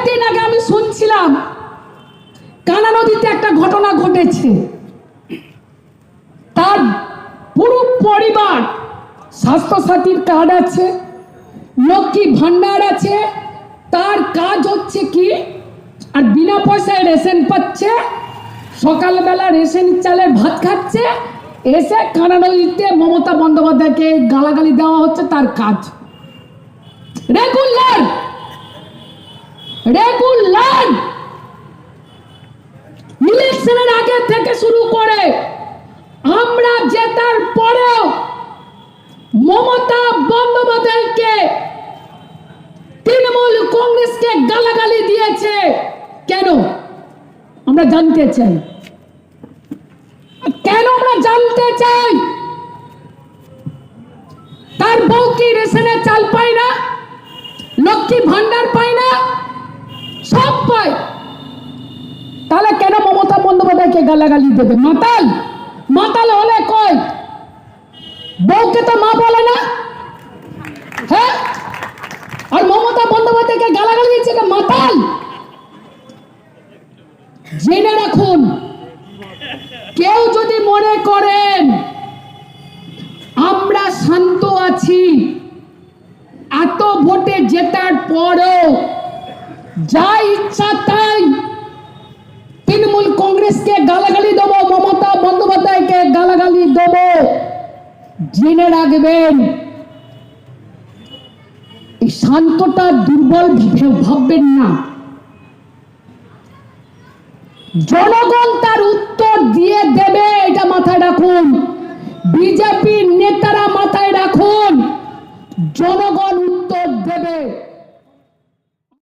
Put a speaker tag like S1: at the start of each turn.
S1: কয়েকদিন আগে আমি শুনছিলাম, কানা নদীতে একটা ঘটনা ঘটেছে। তার পুরো পরিবার, স্বাস্থ্যসাথীর কার্ড আছে, লক্ষ্মী ভান্ডার আছে, তার কাজ হচ্ছে কি, আর বিনা পয়সায় রেশন পাচ্ছে, সকালবেলা রেশন চালের ভাত খাচ্ছে, এসে কানা নদীতে মমতা বন্দ্যোপাধ্যায়কে গালাগালি দেওয়া হচ্ছে তার কাজ। Regular regular. ইলেকশনের আগে থেকে শুরু করে, আমরা জেতার পরেও মমতা বন্দ্যোপাধ্যায়কে তৃণমূল কংগ্রেসকে গালাগালি দিয়েছে। কেন? আমরা জানতে চাই। কেন আমরা জানতে চাই? তার বউ কি রেশনের চাল পায় না? লক্ষ্মী ভান্ডার পায় না? বন্দ্যোপাধ্যায়কে গালাগালি দেবে। মাতাল? মাতাল হলে কয়? বউকে তো মা বলে না। হ্যাঁ? আর মমতা বন্দ্যোপাধ্যায়কে গালাগালি দিচ্ছে মাতাল? জেনে রাখুন, কেউ যদি মনে করেন, আমরা শান্ত আছি, এত ভোটে জেতার পরও যা ইচ্ছা গালাগালি দেবো, মমতা বন্দ্যোপাধ্যায়কে গালাগালি দেবো। জেনে রাখবেন, এই শান্তটা দুর্বল ভাববেন না। জনগণ তার উত্তর দিয়ে দেবে, এটা মাথায় রাখুন। বিজেপির নেতারা মাথায় রাখুন, জনগণ উত্তর দেবে।